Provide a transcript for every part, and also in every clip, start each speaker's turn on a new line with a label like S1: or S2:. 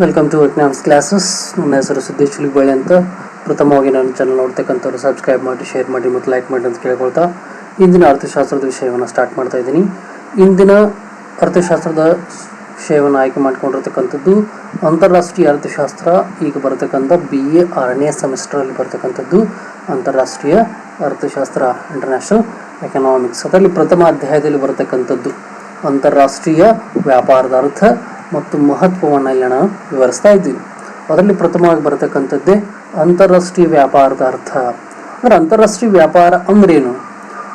S1: Welcome to economics classes ನನ್ನ ಹೆಸರು ಸಿದ್ದೇಶ್ ಬಳ್ಳಿ ಅಂತ. ಪ್ರಥಮವಾಗಿ ನನ್ನ ಚಾನಲ್ ನೋಡ್ತಕ್ಕಂಥವ್ರು ಸಬ್ಸ್ಕ್ರೈಬ್ ಮಾಡಿ ಶೇರ್ ಮಾಡಿ ಮತ್ತು ಲೈಕ್ ಮಾಡಿ ಅಂತ ಕೇಳ್ಕೊಳ್ತಾ ಇಂದಿನ ಅರ್ಥಶಾಸ್ತ್ರದ ವಿಷಯವನ್ನು ಸ್ಟಾರ್ಟ್ ಮಾಡ್ತಾ ಇದ್ದೀನಿ. ಇಂದಿನ ಅರ್ಥಶಾಸ್ತ್ರದ ವಿಷಯವನ್ನು ಆಯ್ಕೆ ಮಾಡ್ಕೊಂಡಿರ್ತಕ್ಕಂಥದ್ದು ಅಂತಾರಾಷ್ಟ್ರೀಯ ಅರ್ಥಶಾಸ್ತ್ರ. ಈಗ ಬರತಕ್ಕಂಥ ಬಿ ಎ ಆರನೇ ಸೆಮಿಸ್ಟರಲ್ಲಿ ಬರ್ತಕ್ಕಂಥದ್ದು ಅಂತಾರಾಷ್ಟ್ರೀಯ ಅರ್ಥಶಾಸ್ತ್ರ ಇಂಟರ್ನ್ಯಾಷನಲ್ ಎಕನಾಮಿಕ್ಸ್ ಅದರಲ್ಲಿ ಪ್ರಥಮ ಅಧ್ಯಾಯದಲ್ಲಿ ಬರತಕ್ಕಂಥದ್ದು ಅಂತಾರಾಷ್ಟ್ರೀಯ ವ್ಯಾಪಾರದ ಅರ್ಥ. ಮತ್ತು ಮಹತ್ವವನ್ನು ಇಲ್ಲಿ ನಾವು ವಿವರಿಸ್ತಾ ಇದ್ದೀವಿ ಅದರಲ್ಲಿ ಪ್ರಥಮವಾಗಿ ಬರತಕ್ಕಂಥದ್ದೇ ಅಂತಾರಾಷ್ಟ್ರೀಯ ವ್ಯಾಪಾರದ ಅರ್ಥ. ಅಂದ್ರೆ ಅಂತಾರಾಷ್ಟ್ರೀಯ ವ್ಯಾಪಾರ ಅಂದ್ರೇನು?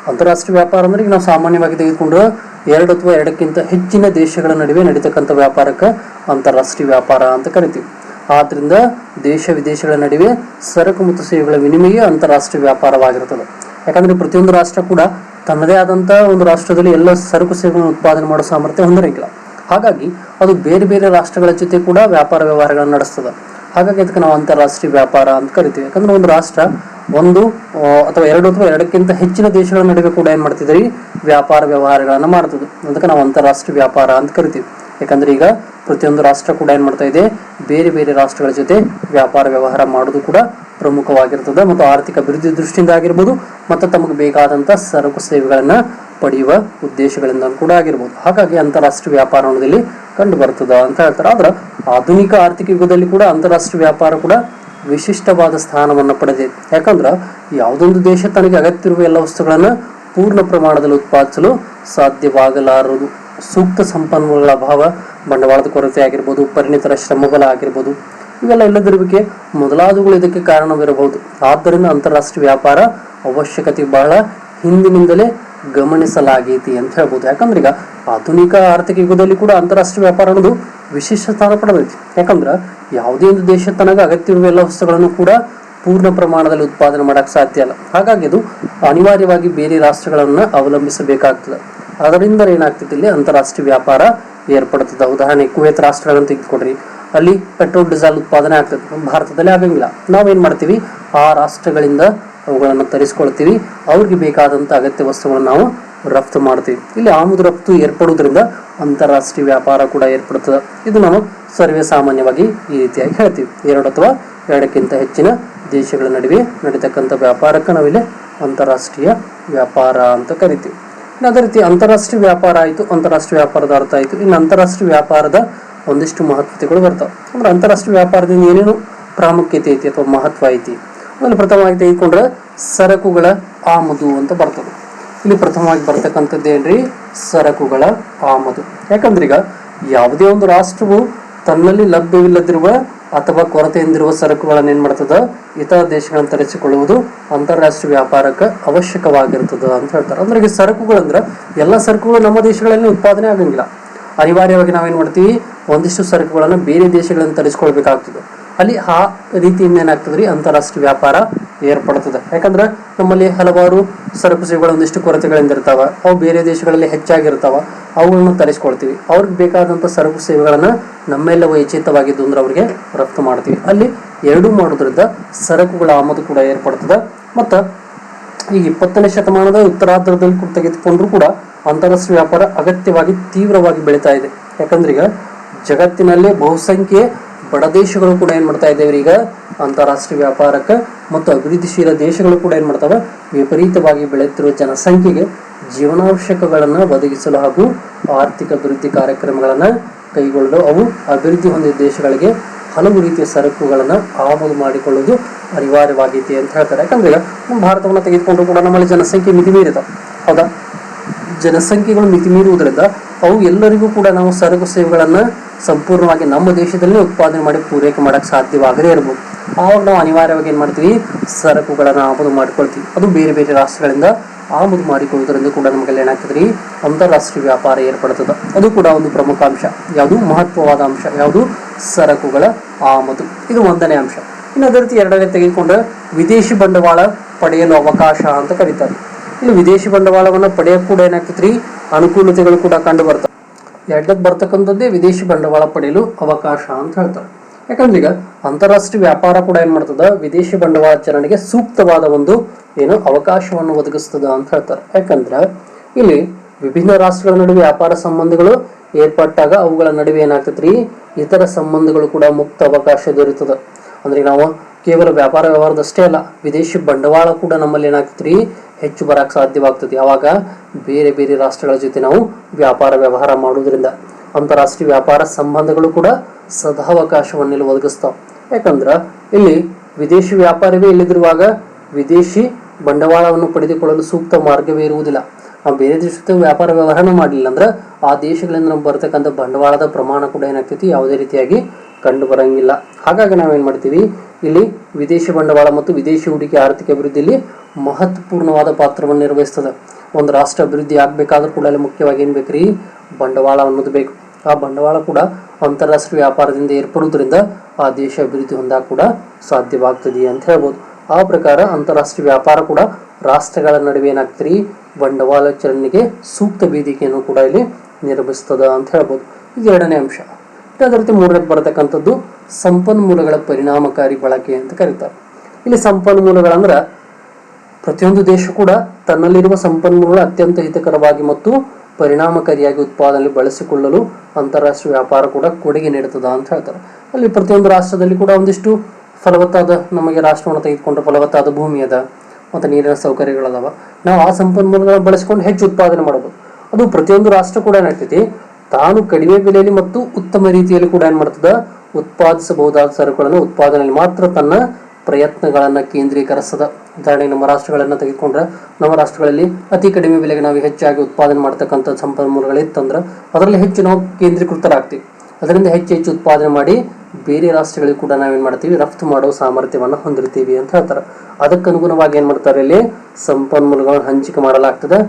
S1: ಅಂತಾರಾಷ್ಟ್ರೀಯ ವ್ಯಾಪಾರ ಅಂದ್ರೆ ಈಗ ನಾವು ಸಾಮಾನ್ಯವಾಗಿ ತೆಗೆದುಕೊಂಡು ಎರಡು ಅಥವಾ ಎರಡಕ್ಕಿಂತ ಹೆಚ್ಚಿನ ದೇಶಗಳ ನಡುವೆ ನಡೀತಕ್ಕಂಥ ವ್ಯಾಪಾರಕ್ಕೆ ಅಂತಾರಾಷ್ಟ್ರೀಯ ವ್ಯಾಪಾರ ಅಂತ ಕರಿತೀವಿ. ಆದ್ದರಿಂದ ದೇಶ ವಿದೇಶಗಳ ನಡುವೆ ಸರಕು ಮತ್ತು ಸೇವೆಗಳ ವಿನಿಮಯ ಅಂತಾರಾಷ್ಟ್ರೀಯ ವ್ಯಾಪಾರವಾಗಿರ್ತದೆ. ಯಾಕಂದರೆ ಪ್ರತಿಯೊಂದು ರಾಷ್ಟ್ರ ಕೂಡ ತನ್ನದೇ ಆದಂಥ ಒಂದು ರಾಷ್ಟ್ರದಲ್ಲಿ ಎಲ್ಲ ಸರಕು ಸೇವೆಗಳನ್ನು ಉತ್ಪಾದನೆ ಮಾಡೋ ಸಾಮರ್ಥ್ಯ ಹೊಂದಿರಂಗಿಲ್ಲ ಹಾಗಾಗಿ ಅದು ಬೇರೆ ಬೇರೆ ರಾಷ್ಟ್ರಗಳ ಜೊತೆ ಕೂಡ ವ್ಯಾಪಾರ ವ್ಯವಹಾರಗಳನ್ನು ನಡೆಸ್ತದೆ. ಹಾಗಾಗಿ ಅದಕ್ಕೆ ನಾವು ಅಂತಾರಾಷ್ಟ್ರೀಯ ವ್ಯಾಪಾರ ಅಂತ ಕರಿತೀವಿ. ಯಾಕಂದ್ರೆ ಒಂದು ರಾಷ್ಟ್ರ ಒಂದು ಅಥವಾ ಎರಡು ಅಥವಾ ಎರಡಕ್ಕಿಂತ ಹೆಚ್ಚಿನ ದೇಶಗಳ ನಡುವೆ ಕೂಡ ಏನು ಮಾಡ್ತಿದ್ರಿ ವ್ಯಾಪಾರ ವ್ಯವಹಾರಗಳನ್ನು ಮಾಡ್ತದೆ. ಅದಕ್ಕೆ ನಾವು ಅಂತಾರಾಷ್ಟ್ರೀಯ ವ್ಯಾಪಾರ ಅಂತ ಕರಿತೀವಿ. ಯಾಕಂದ್ರೆ ಈಗ ಪ್ರತಿಯೊಂದು ರಾಷ್ಟ್ರ ಕೂಡ ಏನು ಮಾಡ್ತಾ ಇದೆ? ಬೇರೆ ಬೇರೆ ರಾಷ್ಟ್ರಗಳ ಜೊತೆ ವ್ಯಾಪಾರ ವ್ಯವಹಾರ ಮಾಡೋದು ಕೂಡ ಪ್ರಮುಖವಾಗಿರ್ತದೆ ಮತ್ತು ಆರ್ಥಿಕ ಅಭಿವೃದ್ಧಿ ದೃಷ್ಟಿಯಿಂದ ಆಗಿರ್ಬೋದು, ಮತ್ತು ತಮಗೆ ಬೇಕಾದಂಥ ಸರಕು ಸೇವೆಗಳನ್ನು ಪಡೆಯುವ ಉದ್ದೇಶಗಳಿಂದ ಕೂಡ ಆಗಿರ್ಬೋದು. ಹಾಗಾಗಿ ಅಂತಾರಾಷ್ಟ್ರೀಯ ವ್ಯಾಪಾರ ಅನ್ನೋದಲ್ಲಿ ಕಂಡು ಅಂತ ಹೇಳ್ತಾರೆ. ಆದ್ರೆ ಆಧುನಿಕ ಆರ್ಥಿಕ ಯುಗದಲ್ಲಿ ಕೂಡ ಅಂತಾರಾಷ್ಟ್ರೀಯ ವ್ಯಾಪಾರ ಕೂಡ ವಿಶಿಷ್ಟವಾದ ಸ್ಥಾನವನ್ನು ಪಡೆದಿದೆ. ಯಾಕಂದ್ರೆ ಯಾವುದೊಂದು ದೇಶ ತನಗೆ ಅಗತ್ಯವಿರುವ ಎಲ್ಲ ವಸ್ತುಗಳನ್ನು ಪೂರ್ಣ ಪ್ರಮಾಣದಲ್ಲಿ ಉತ್ಪಾದಿಸಲು ಸಾಧ್ಯವಾಗಲಾರದು. ಸೂಕ್ತ ಸಂಪನ್ಮೂಲಗಳ ಅಭಾವ, ಬಂಡವಾಳದ ಕೊರತೆ ಆಗಿರ್ಬೋದು ಪರಿಣಿತರ ಶ್ರಮಬಲ ಆಗಿರ್ಬೋದು ಇವೆಲ್ಲ ಇಲ್ಲದಿರುವಿಕೆ ಮೊದಲಾದವುಗಳು ಇದಕ್ಕೆ ಕಾರಣವಿರಬಹುದು. ಆದ್ದರಿಂದ ಅಂತಾರಾಷ್ಟ್ರೀಯ ವ್ಯಾಪಾರ ಅವಶ್ಯಕತೆ ಬಹಳ ಹಿಂದಿನಿಂದಲೇ ಗಮನಿಸಲಾಗೈತಿ ಅಂತ ಹೇಳ್ಬೋದು. ಯಾಕಂದ್ರೆ ಈಗ ಆಧುನಿಕ ಆರ್ಥಿಕ ಯುಗದಲ್ಲಿ ಕೂಡ ಅಂತಾರಾಷ್ಟ್ರೀಯ ವ್ಯಾಪಾರ ಅನ್ನೋದು ವಿಶೇಷ ಸ್ಥಾನ ಪಡೆದೈತಿ. ಯಾಕಂದ್ರೆ ಯಾವುದೇ ಒಂದು ದೇಶ ತನಗ ಅಗತ್ಯವಿರುವ ಎಲ್ಲ ವಸ್ತುಗಳನ್ನು ಕೂಡ ಪೂರ್ಣ ಪ್ರಮಾಣದಲ್ಲಿ ಉತ್ಪಾದನೆ ಮಾಡಕ್ ಸಾಧ್ಯ ಅಲ್ಲ ಹಾಗಾಗಿ ಅದು ಅನಿವಾರ್ಯವಾಗಿ ಬೇರೆ ರಾಷ್ಟ್ರಗಳನ್ನ ಅವಲಂಬಿಸಬೇಕಾಗ್ತದೆ. ಅದರಿಂದ ಏನಾಗ್ತದೆ ಇಲ್ಲಿ ಅಂತಾರಾಷ್ಟ್ರೀಯ ವ್ಯಾಪಾರ ಏರ್ಪಡುತ್ತದೆ ಉದಾಹರಣೆ ಕುವೇತ್ ರಾಷ್ಟ್ರಗಳನ್ನು ತೆಗೆದುಕೊಡ್ರಿ. ಅಲ್ಲಿ ಪೆಟ್ರೋಲ್, ಡೀಸೆಲ್ ಉತ್ಪಾದನೆ ಆಗ್ತದೆ. ನಮ್ಮ ಭಾರತದಲ್ಲಿ ಆಗಂಗಿಲ್ಲ. ನಾವೇನು ಮಾಡ್ತೀವಿ? ಆ ರಾಷ್ಟ್ರಗಳಿಂದ ಅವುಗಳನ್ನು ತರಿಸ್ಕೊಳ್ತೀವಿ. ಅವ್ರಿಗೆ ಬೇಕಾದಂಥ ಅಗತ್ಯ ವಸ್ತುಗಳನ್ನು ನಾವು ರಫ್ತು ಮಾಡ್ತೀವಿ. ಇಲ್ಲಿ ಆಮದು ರಫ್ತು ಏರ್ಪಡುವುದರಿಂದ ಅಂತಾರಾಷ್ಟ್ರೀಯ ವ್ಯಾಪಾರ ಕೂಡ ಏರ್ಪಡುತ್ತದೆ ಇದು ನಾವು ಸರ್ವೇ ಸಾಮಾನ್ಯವಾಗಿ ಈ ರೀತಿಯಾಗಿ ಹೇಳ್ತೀವಿ. ಎರಡು ಅಥವಾ ಎರಡಕ್ಕಿಂತ ಹೆಚ್ಚಿನ ದೇಶಗಳ ನಡುವೆ ನಡೀತಕ್ಕಂಥ ವ್ಯಾಪಾರಕ್ಕೆ ನಾವಿಲ್ಲಿ ಅಂತಾರಾಷ್ಟ್ರೀಯ ವ್ಯಾಪಾರ ಅಂತ ಕರಿತೀವಿ. ಇನ್ನು ಅದೇ ರೀತಿ ಅಂತಾರಾಷ್ಟ್ರೀಯ ವ್ಯಾಪಾರ ಆಯಿತು, ಅಂತಾರಾಷ್ಟ್ರೀಯ ವ್ಯಾಪಾರದ ಅರ್ಥ ಆಯಿತು. ಇನ್ನು ಅಂತಾರಾಷ್ಟ್ರೀಯ ವ್ಯಾಪಾರದ ಒಂದಿಷ್ಟು ಮಹತ್ವತೆಗಳು ಬರ್ತಾವೆ. ಅಂದ್ರೆ ಅಂತಾರಾಷ್ಟ್ರೀಯ ವ್ಯಾಪಾರದಿಂದ ಏನೇನು ಪ್ರಾಮುಖ್ಯತೆ ಐತಿ ಅಥವಾ ಮಹತ್ವ ಐತಿ? ಅದನ್ನು ಪ್ರಥಮವಾಗಿ ತೆಗೆದುಕೊಂಡ್ರೆ ಸರಕುಗಳ ಆಮದು ಅಂತ ಬರ್ತದೆ. ಇಲ್ಲಿ ಪ್ರಥಮವಾಗಿ ಬರ್ತಕ್ಕಂಥದ್ದು ಏನ್ರಿ? ಸರಕುಗಳ ಆಮದು. ಯಾಕಂದ್ರೆ ಈಗ ಯಾವುದೇ ಒಂದು ರಾಷ್ಟ್ರವು ತನ್ನಲ್ಲಿ ಲಭ್ಯವಿಲ್ಲದಿರುವ ಅಥವಾ ಕೊರತೆಯಿಂದಿರುವ ಸರಕುಗಳನ್ನು ಏನು ಮಾಡ್ತದ? ಇತರ ದೇಶಗಳನ್ನು ತರಿಸಿಕೊಳ್ಳುವುದು ಅಂತಾರಾಷ್ಟ್ರೀಯ ವ್ಯಾಪಾರಕ್ಕೆ ಅವಶ್ಯಕವಾಗಿರ್ತದ ಅಂತ ಹೇಳ್ತಾರೆ. ಅಂದ್ರೆ ಈಗ ಸರಕುಗಳಂದ್ರೆ ಎಲ್ಲ ಸರಕುಗಳು ನಮ್ಮ ದೇಶಗಳಲ್ಲಿ ಉತ್ಪಾದನೆ ಆಗಂಗಿಲ್ಲ. ಅನಿವಾರ್ಯವಾಗಿ ನಾವೇನು ಮಾಡ್ತೀವಿ? ಒಂದಿಷ್ಟು ಸರಕುಗಳನ್ನು ಬೇರೆ ದೇಶಗಳಿಂದ ತರಿಸ್ಕೊಳ್ಬೇಕಾಗ್ತದೆ. ಅಲ್ಲಿ ಆ ರೀತಿಯಿಂದ ಏನಾಗ್ತದ್ರಿ ಅಂತಾರಾಷ್ಟ್ರೀಯ ವ್ಯಾಪಾರ ಏರ್ಪಡ್ತದೆ. ಯಾಕಂದ್ರೆ ನಮ್ಮಲ್ಲಿ ಹಲವಾರು ಸರಕು ಸೇವೆಗಳ ಒಂದಿಷ್ಟು ಕೊರತೆಗಳಿಂದ ಇರ್ತಾವ. ಅವು ಬೇರೆ ದೇಶಗಳಲ್ಲಿ ಹೆಚ್ಚಾಗಿರ್ತಾವ. ಅವುಗಳನ್ನು ತರಿಸ್ಕೊಳ್ತೀವಿ. ಅವ್ರಿಗೆ ಬೇಕಾದಂಥ ಸರಕು ಸೇವೆಗಳನ್ನು ನಮ್ಮೆಲ್ಲ ವೈಚಿತವಾಗಿದ್ದು ಅಂದ್ರೆ ಅವ್ರಿಗೆ ರಫ್ತು ಮಾಡ್ತೀವಿ. ಅಲ್ಲಿ ಎರಡೂ ಮಾಡೋದ್ರಿಂದ ಸರಕುಗಳ ಆಮದು ಕೂಡ ಏರ್ಪಡ್ತದೆ. ಮತ್ತು ಈ ಇಪ್ಪತ್ತನೇ ಶತಮಾನದ ಉತ್ತರಾರ್ಧದಲ್ಲಿ ತೆಗೆದುಕೊಂಡ್ರು ಕೂಡ ಅಂತಾರಾಷ್ಟ್ರೀಯ ವ್ಯಾಪಾರ ಅಗತ್ಯವಾಗಿ ತೀವ್ರವಾಗಿ ಬೆಳೀತಾ ಇದೆ. ಯಾಕಂದ್ರೆ ಈಗ ಜಗತ್ತಿನಲ್ಲಿ ಬಹುಸಂಖ್ಯೆ ಬಡ ದೇಶಗಳು ಕೂಡ ಏನು ಮಾಡ್ತಾ ಇದ್ದೇವೆ ಈಗ? ಅಂತಾರಾಷ್ಟ್ರೀಯ ವ್ಯಾಪಾರಕ್ಕೆ ಮತ್ತು ಅಭಿವೃದ್ಧಿಶೀಲ ದೇಶಗಳು ಕೂಡ ಏನು ಮಾಡ್ತಾವೆ? ವಿಪರೀತವಾಗಿ ಬೆಳೆಯುತ್ತಿರುವ ಜನಸಂಖ್ಯೆಗೆ ಜೀವನಾವಶ್ಯಕಗಳನ್ನು ಒದಗಿಸಲು ಹಾಗೂ ಆರ್ಥಿಕ ಅಭಿವೃದ್ಧಿ ಕಾರ್ಯಕ್ರಮಗಳನ್ನು ಕೈಗೊಳ್ಳಲು ಅವು ಅಭಿವೃದ್ಧಿ ಹೊಂದಿದ ದೇಶಗಳಿಗೆ ಹಲವು ರೀತಿಯ ಸರಕುಗಳನ್ನು ಆಮದು ಮಾಡಿಕೊಳ್ಳುವುದು ಅನಿವಾರ್ಯವಾಗಿದೆ ಅಂತ ಹೇಳ್ತಾರೆ. ಯಾಕಂದ್ರೆ ಭಾರತವನ್ನು ತೆಗೆದುಕೊಂಡು ಕೂಡ ನಮ್ಮಲ್ಲಿ ಜನಸಂಖ್ಯೆ ಮಿತಿ ಮೀರಿದ ಹೌದಾ? ಜನಸಂಖ್ಯೆಗಳು ಮಿತಿ ಮೀರುವುದರಿಂದ ಅವು ಎಲ್ಲರಿಗೂ ಕೂಡ ನಾವು ಸರಕು ಸೇವೆಗಳನ್ನು ಸಂಪೂರ್ಣವಾಗಿ ನಮ್ಮ ದೇಶದಲ್ಲೇ ಉತ್ಪಾದನೆ ಮಾಡಿ ಪೂರೈಕೆ ಮಾಡೋಕ್ಕೆ ಸಾಧ್ಯವಾಗದೇ ಇರ್ಬೋದು ಆವಾಗ ನಾವು ಅನಿವಾರ್ಯವಾಗಿ ಏನು ಮಾಡ್ತೀವಿ? ಸರಕುಗಳನ್ನು ಆಮದು ಮಾಡಿಕೊಳ್ತೀವಿ. ಅದು ಬೇರೆ ಬೇರೆ ರಾಷ್ಟ್ರಗಳಿಂದ ಆಮದು ಮಾಡಿಕೊಳ್ಳುವುದರಿಂದ ಕೂಡ ನಮಗೆಲ್ಲ ಏನಾಗ್ತದೆ ರೀ ಅಂತಾರಾಷ್ಟ್ರೀಯ ವ್ಯಾಪಾರ ಏರ್ಪಡ್ತದೆ. ಅದು ಕೂಡ ಒಂದು ಪ್ರಮುಖ ಅಂಶ. ಯಾವುದು? ಮಹತ್ವವಾದ ಅಂಶ. ಯಾವುದು? ಸರಕುಗಳ ಆಮದು. ಇದು ಒಂದನೇ ಅಂಶ. ಇನ್ನು ಅದೇ ರೀತಿ ಎರಡನೇ ತೆಗೆದುಕೊಂಡ್ರೆ ವಿದೇಶಿ ಬಂಡವಾಳ ಪಡೆಯಲು ಅವಕಾಶ ಅಂತ ಕರೀತಾರೆ. ಇನ್ನು ವಿದೇಶಿ ಬಂಡವಾಳವನ್ನು ಪಡೆಯಕ್ಕೆ ಕೂಡ ಏನಾಗ್ತೈತ್ರಿ? ಅನುಕೂಲತೆಗಳು ಕೂಡ ಕಂಡು ಬರ್ತವೆ. ಎರಡಕ್ಕೆ ಬರ್ತಕ್ಕಂಥದ್ದೇ ವಿದೇಶಿ ಬಂಡವಾಳ ಪಡೆಯಲು ಅವಕಾಶ ಅಂತ ಹೇಳ್ತಾರೆ. ಯಾಕಂದ್ರೆ ಈಗ ಅಂತಾರಾಷ್ಟ್ರೀಯ ವ್ಯಾಪಾರ ಕೂಡ ಏನು ಮಾಡ್ತದ? ವಿದೇಶಿ ಬಂಡವಾಳ ಆಚರಣೆಗೆ ಸೂಕ್ತವಾದ ಒಂದು ಏನು ಅವಕಾಶವನ್ನು ಒದಗಿಸ್ತದ ಅಂತ ಹೇಳ್ತಾರೆ. ಯಾಕಂದ್ರೆ ಇಲ್ಲಿ ವಿಭಿನ್ನ ರಾಷ್ಟ್ರಗಳ ನಡುವೆ ವ್ಯಾಪಾರ ಸಂಬಂಧಗಳು ಏರ್ಪಟ್ಟಾಗ ಅವುಗಳ ನಡುವೆ ಏನಾಗ್ತೈತ್ರಿ? ಇತರ ಸಂಬಂಧಗಳು ಕೂಡ ಮುಕ್ತ ಅವಕಾಶ ದೊರೀತದ. ಅಂದ್ರೆ ನಾವು ಕೇವಲ ವ್ಯಾಪಾರ ವ್ಯವಹಾರದಷ್ಟೇ ಅಲ್ಲ, ವಿದೇಶಿ ಬಂಡವಾಳ ಕೂಡ ನಮ್ಮಲ್ಲಿ ಏನಾಗ್ತೈತ್ರಿ? ಹೆಚ್ಚು ಬರಕ್ಕೆ ಸಾಧ್ಯವಾಗ್ತದೆ. ಯಾವಾಗ? ಬೇರೆ ಬೇರೆ ರಾಷ್ಟ್ರಗಳ ಜೊತೆ ನಾವು ವ್ಯಾಪಾರ ವ್ಯವಹಾರ ಮಾಡುವುದರಿಂದ. ಅಂತಾರಾಷ್ಟ್ರೀಯ ವ್ಯಾಪಾರ ಸಂಬಂಧಗಳು ಕೂಡ ಸದಾವಕಾಶವನ್ನು ಇಲ್ಲಿ ಒದಗಿಸ್ತಾವ. ಯಾಕಂದ್ರ ಇಲ್ಲಿ ವಿದೇಶಿ ವ್ಯಾಪಾರವೇ ಇಲ್ಲದಿರುವಾಗ ವಿದೇಶಿ ಬಂಡವಾಳವನ್ನು ಪಡೆದುಕೊಳ್ಳಲು ಸೂಕ್ತ ಮಾರ್ಗವೇ ಇರುವುದಿಲ್ಲ. ಆ ಬೇರೆ ದೇಶದ ವ್ಯಾಪಾರ ವ್ಯವಹಾರ ಮಾಡಲಿಲ್ಲ ಅಂದ್ರೆ ಆ ದೇಶಗಳಿಂದ ನಮ್ಗೆ ಬರ್ತಕ್ಕಂಥ ಬಂಡವಾಳದ ಪ್ರಮಾಣ ಕೂಡ ಏನಾಗ್ತೈತಿ? ಯಾವುದೇ ರೀತಿಯಾಗಿ ಕಂಡು ಬರಂಗಿಲ್ಲ. ಹಾಗಾಗಿ ನಾವೇನು ಮಾಡ್ತೀವಿ? ಇಲ್ಲಿ ವಿದೇಶಿ ಬಂಡವಾಳ ಮತ್ತು ವಿದೇಶಿ ಹೂಡಿಕೆ ಆರ್ಥಿಕ ಅಭಿವೃದ್ಧಿಯಲ್ಲಿ ಮಹತ್ವಪೂರ್ಣವಾದ ಪಾತ್ರವನ್ನು ನಿರ್ವಹಿಸ್ತದೆ. ಒಂದು ರಾಷ್ಟ್ರ ಅಭಿವೃದ್ಧಿ ಆಗ್ಬೇಕಾದ್ರೂ ಕೂಡ ಅಲ್ಲಿ ಮುಖ್ಯವಾಗಿ ಏನು ಬೇಕ್ರಿ? ಬಂಡವಾಳ ಅನ್ನೋದು ಬೇಕು. ಆ ಬಂಡವಾಳ ಕೂಡ ಅಂತಾರಾಷ್ಟ್ರೀಯ ವ್ಯಾಪಾರದಿಂದ ಏರ್ಪಡುವುದರಿಂದ ಆ ದೇಶ ಅಭಿವೃದ್ಧಿ ಹೊಂದಾಗ ಕೂಡ ಸಾಧ್ಯವಾಗ್ತದೆ ಅಂತ ಹೇಳ್ಬೋದು. ಆ ಪ್ರಕಾರ ಅಂತಾರಾಷ್ಟ್ರೀಯ ವ್ಯಾಪಾರ ಕೂಡ ರಾಷ್ಟ್ರಗಳ ನಡುವೆ ಏನಾಗ್ತದೆ ಬಂಡವಾಳ ಚಲನೆಗೆ ಸೂಕ್ತ ವೇದಿಕೆಯನ್ನು ಕೂಡ ಇಲ್ಲಿ ನಿರ್ಮಿಸ್ತದ ಅಂತ ಹೇಳ್ಬೋದು. ಇದು ಎರಡನೇ ಅಂಶ. ಅದೇ ರೀತಿ ಮೂರನೇದು ಬರತಕ್ಕಂಥದ್ದು ಸಂಪನ್ಮೂಲಗಳ ಪರಿಣಾಮಕಾರಿ ಬಳಕೆ ಅಂತ ಕರೀತಾರೆ. ಇಲ್ಲಿ ಸಂಪನ್ಮೂಲಗಳಂದ್ರೆ ಪ್ರತಿಯೊಂದು ದೇಶ ಕೂಡ ತನ್ನಲ್ಲಿರುವ ಸಂಪನ್ಮೂಲಗಳು ಅತ್ಯಂತ ಹಿತಕರವಾಗಿ ಮತ್ತು ಪರಿಣಾಮಕಾರಿಯಾಗಿ ಉತ್ಪಾದನೆ ಬಳಸಿಕೊಳ್ಳಲು ಅಂತಾರಾಷ್ಟ್ರೀಯ ವ್ಯಾಪಾರ ಕೂಡ ಕೊಡುಗೆ ನೀಡುತ್ತದ ಅಂತ ಹೇಳ್ತಾರೆ. ಅಲ್ಲಿ ಪ್ರತಿಯೊಂದು ರಾಷ್ಟ್ರದಲ್ಲಿ ಕೂಡ ಒಂದಿಷ್ಟು ಫಲವತ್ತಾದ ನಮಗೆ ರಾಷ್ಟ್ರವನ್ನು ತೆಗೆದುಕೊಂಡ್ರೆ ಫಲವತ್ತಾದ ಭೂಮಿ ಅದ, ಮತ್ತು ನೀರಿನ ಸೌಕರ್ಯಗಳದಾವ. ನಾವು ಆ ಸಂಪನ್ಮೂಲಗಳನ್ನು ಬಳಸಿಕೊಂಡು ಹೆಚ್ಚು ಉತ್ಪಾದನೆ ಮಾಡಬಹುದು. ಅದು ಪ್ರತಿಯೊಂದು ರಾಷ್ಟ್ರ ಕೂಡ ಏನಾಗ್ತೈತಿ ತಾನು ಕಡಿಮೆ ಬೆಲೆಯಲ್ಲಿ ಮತ್ತು ಉತ್ತಮ ರೀತಿಯಲ್ಲಿ ಕೂಡ ಏನ್ ಮಾಡ್ತದ, ಉತ್ಪಾದಿಸಬಹುದಾದ ಸರಕುಗಳನ್ನು ಉತ್ಪಾದನೆಯಲ್ಲಿ ಮಾತ್ರ ತನ್ನ ಪ್ರಯತ್ನಗಳನ್ನ ಕೇಂದ್ರೀಕರಿಸದ. ಉದಾಹರಣೆಗೆ ನಮ್ಮ ರಾಷ್ಟ್ರಗಳನ್ನ ತೆಗೆದುಕೊಂಡ್ರೆ, ನಮ್ಮ ರಾಷ್ಟ್ರಗಳಲ್ಲಿ ಅತಿ ಕಡಿಮೆ ಬೆಲೆಗೆ ನಾವು ಹೆಚ್ಚಾಗಿ ಉತ್ಪಾದನೆ ಮಾಡ್ತಕ್ಕಂಥ ಸಂಪನ್ಮೂಲಗಳಿತ್ತಂದ್ರೆ ಅದರಲ್ಲಿ ಹೆಚ್ಚು ನಾವು ಕೇಂದ್ರೀಕೃತರಾಗ್ತೀವಿ. ಅದರಿಂದ ಹೆಚ್ಚು ಹೆಚ್ಚು ಉತ್ಪಾದನೆ ಮಾಡಿ ಬೇರೆ ರಾಷ್ಟ್ರಗಳಿಗೆ ಕೂಡ ನಾವೇನ್ ಮಾಡ್ತೀವಿ, ರಫ್ತು ಮಾಡೋ ಸಾಮರ್ಥ್ಯವನ್ನು ಹೊಂದಿರ್ತೀವಿ ಅಂತ ಹೇಳ್ತಾರೆ. ಅದಕ್ಕನುಗುಣವಾಗಿ ಏನ್ ಮಾಡ್ತಾರೆ ಇಲ್ಲಿ, ಸಂಪನ್ಮೂಲಗಳನ್ನು ಹಂಚಿಕೆ ಮಾಡಲಾಗ್ತದೆ.